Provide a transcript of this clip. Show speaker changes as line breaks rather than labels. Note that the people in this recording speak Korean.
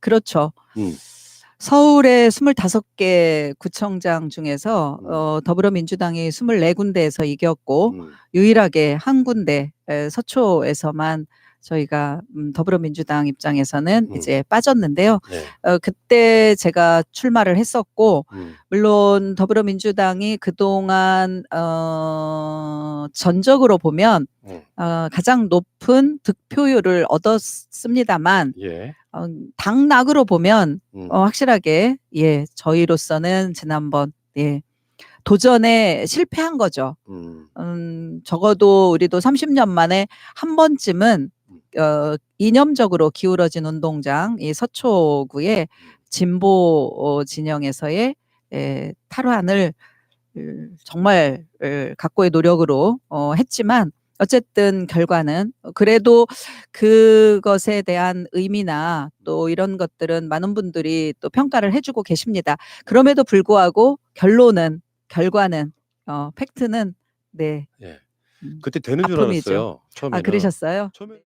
그렇죠.
음.
서울의 25개 구청장 중에서
음.
어, 더불어민주당이 24군데에서 이겼고
음.
유일하게 한 군데 에, 서초에서만 저희가 음, 더불어민주당 입장에서는
음.
이제 빠졌는데요.
네.
어, 그때 제가 출마를 했었고
음.
물론 더불어민주당이 그동안 어, 전적으로 보면
음.
어, 가장 높은 득표율을 얻었습니다만
예.
어, 당락으로 보면
음.
어, 확실하게 예 저희로서는 지난번 예 도전에 실패한 거죠.
음.
음, 적어도 우리도 30년 만에 한 번쯤은 어, 이념적으로 기울어진 운동장 이 서초구의 진보 어, 진영에서의 에, 탈환을 을, 정말 을, 각고의 노력으로 어, 했지만 어쨌든 결과는 그래도 그것에 대한 의미나 또 이런 것들은 많은 분들이 또 평가를 해주고 계십니다. 그럼에도 불구하고 결론은 결과는 어, 팩트는 네
예.
음,
그때 되는 줄
아픔이죠.
알았어요. 처음에는.
아 그러셨어요?
처음에